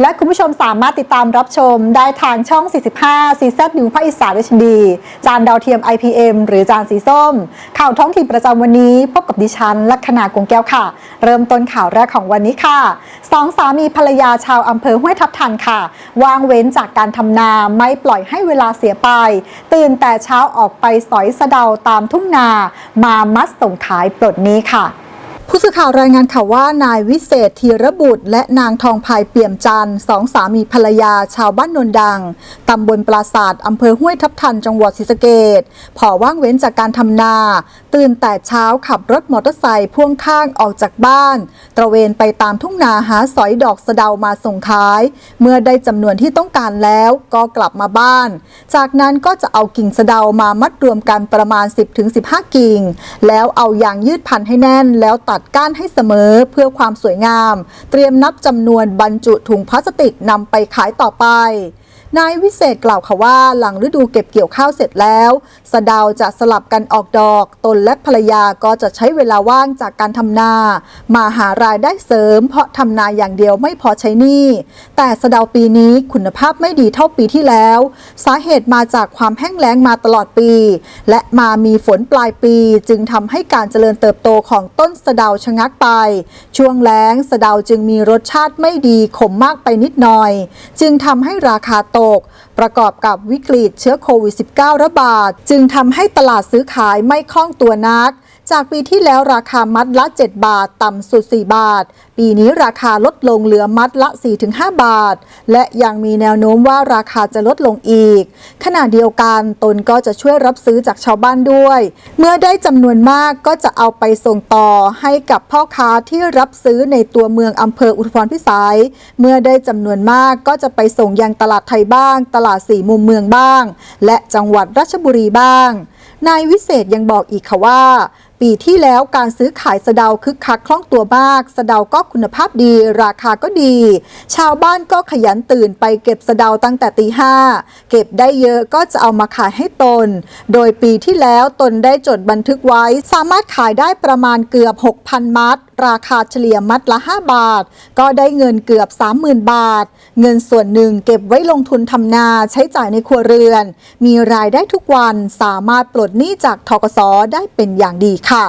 และคุณผู้ชมสามารถติดตามรับชมได้ทางช่อง 45 ซีซัดนิวภาคอีสานเอชดี จานดาวเทียม IPM หรือจานสีส้ม ข่าวท้องถิ่นประจำวันนี้พบกับดิฉัน ลัคนากงแก้วค่ะ เริ่มต้นข่าวแรกของวันนี้ค่ะสองสามีภรรยาชาวอำเภอห้วยทับทันค่ะ วางเว้นจากการทำนาไม่ปล่อยให้เวลาเสียไป ตื่นแต่เช้าออกไปสอยสะเดาตามทุ่งนา มามัดส่งขายปลดหนี้ค่ะ ผู้สื่อข่าวรายงานข่าวว่านายวิเศษธีรบุตร และนางทองพายเปี่ยมจันทร์สองสามีภรรยาชาวบ้านนนดัง ตำบลปราศาสตร์อำเภอห้วยทับทันจังหวัดศรีสะเกดพอว่างเว้นจากการทำนา ตื่นแต่เช้าขับรถมอเตอร์ไซค์พ่วงข้างออกจากบ้าน ตระเวนไปตามทุ่งนาหาสอยดอกสะเดามาส่งขาย เมื่อได้จำนวนที่ต้องการแล้วก็กลับมาบ้าน จากนั้นก็จะเอากิ่งสะเดามามัดรวมกันประมาณ 10-15 กิ่ง แล้วเอายางยืดพันให้แน่น แล้วตัดก้านให้เสมอเพื่อความสวยงาม เตรียมนับจำนวนบรรจุถุงพลาสติกนำไปขายต่อไป นายวิเศษกล่าวค่ะว่าหลังฤดูเก็บเกี่ยวข้าวเสร็จแล้วสะดาวจะสลับกันออกดอก ตนและภรรยาก็จะใช้เวลาว่างจากการทำนา มาหารายได้เสริม เพราะทำนาอย่างเดียวไม่พอใช้หนี้แต่สะดาวปีนี้คุณภาพไม่ดีเท่าปีที่แล้ว สาเหตุมาจากความแห้งแล้งมาตลอดปี และมามีฝนปลายปี จึงทำให้การเจริญเติบโตของต้นสะดาวชะงักไป ช่วงแล้งสะดาวจึงมีรสชาติไม่ดีขมมากไปนิดหน่อย จึงทำให้ราคาตกประกอบกับวิกฤตเชื้อโควิด -19 ระบาด จึงทำให้ตลาดซื้อขายไม่คล่องตัวนัก จากปีที่แล้วราคามัดละ 7 บาท ต่ำสุด 4 บาท ปีนี้ราคาลดลงเหลือมัดละ 4-5 บาท และยังมีแนวโน้มว่าราคาจะลดลงอีก ขณะเดียวกันตนก็จะช่วยรับซื้อจากชาวบ้านด้วย เมื่อได้จำนวนมากก็จะเอาไปส่งต่อให้กับพ่อค้าที่รับซื้อในตัวเมืองอำเภออุทุพรพิสัย เมื่อได้จำนวนมากก็จะไปส่งยังตลาดไทยบ้าง ตลาดสี่มุมเมืองบ้าง และจังหวัดราชบุรีบ้าง นายวิเศษยังบอกอีกค่ะว่า ปีที่แล้วการซื้อขายสะเดาคึกคักคล่องตัวมาก สะเดาก็คุณภาพดี ราคาก็ดี ชาวบ้านก็ขยันตื่นไปเก็บสะเดาตั้งแต่ตีห้าเก็บได้เยอะก็จะเอามาขายให้ตน โดยปีที่แล้วตนได้จดบันทึกไว้ สามารถขายได้ประมาณเกือบ 6,000 มัด ราคาเฉลี่ยมัดละ 5 บาท ก็ได้เงินเกือบ 30,000 บาท เงินส่วนหนึ่งเก็บไว้ลงทุนทำนาใช้จ่ายในครัวเรือน มีรายได้ทุกวันสามารถปลดหนี้จากทกสได้เป็นอย่างดีค่ะ